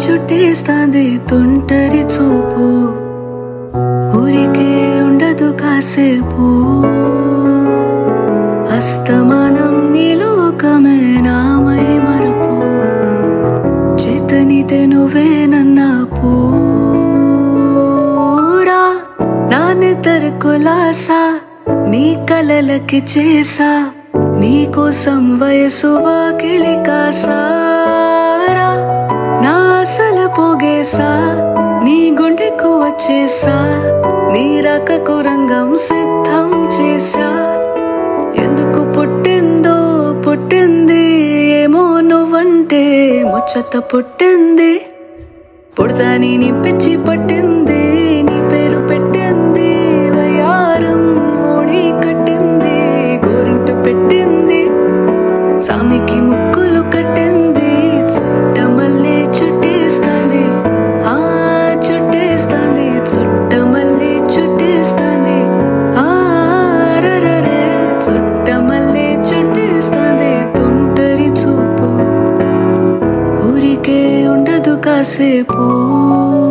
చుట్టేస్తాంది తుంటరి చూపు. ఊరికే ఉండదు కాసేపు. అస్తమానం నీలోకమే నామై మరపు. చేతనితే నువ్వే నన్న పూరా నాన్నెద్దరు కులాసా నీ కలలకి చేసా నీ కోసం వయసు వాకిలి కాసా. పోగేసా నీ గుండెకు వచ్చేసా నీ రకకు రంగం సిద్ధం చేసా. ఎందుకు పుట్టిందో పుట్టింది ఏమో నువ్వంటే ముచ్చత పుట్టింది. పుడతాని నీ పిచ్చి పట్టింది నీ పేరు పెట్టింది వయారం ఓడి కట్టింది గోరింట పెట్టింది. సామికి చూపు ఊరికే ఉండదు కాసేపు